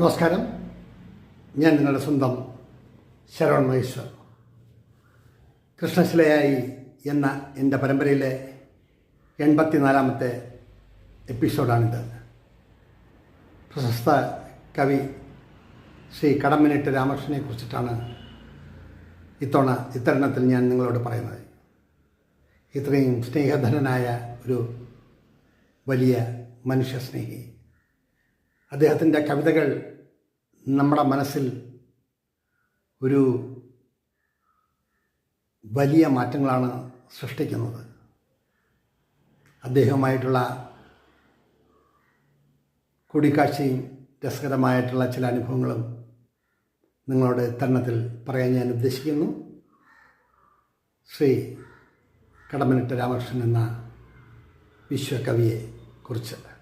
നമസ്കാരം. ഞാൻ നിങ്ങളുടെ സ്വന്തം ശരവൺ മഹേശ്വർ. കൃഷ്ണശിലയായി എന്ന എന്റെ പരമ്പരയിലെ എൺപത്തിനാലാമത്തെ എപ്പിസോഡാണിത്. പ്രശസ്ത കവി ശ്രീ കടമ്മനിട്ട് രാമകൃഷ്ണനെ കുറിച്ചിട്ടാണ് ഇത്തവണ ഇത്തരണത്തിൽ ഞാൻ നിങ്ങളോട് പറയുന്നത്. ഇത്രയും സ്നേഹധനനായ ഒരു വലിയ മനുഷ്യസ്നേഹി. അദ്ദേഹത്തിന്റെ കവിതകൾ നമ്മുടെ മനസ്സിൽ ഒരു വലിയ മാറ്റങ്ങളാണ് സൃഷ്ടിക്കുന്നത്. അദ്ദേഹവുമായിട്ടുള്ള കൂടിക്കാഴ്ചയും രസകരമായിട്ടുള്ള ചില അനുഭവങ്ങളും നിങ്ങളുടെ തരണത്തിൽ പറയാൻ ഞാൻ ഉദ്ദേശിക്കുന്നു. ശ്രീ കടമനിട്ട രാമകൃഷ്ണൻ എന്ന വിശ്വകവിയെ കുറിച്ച്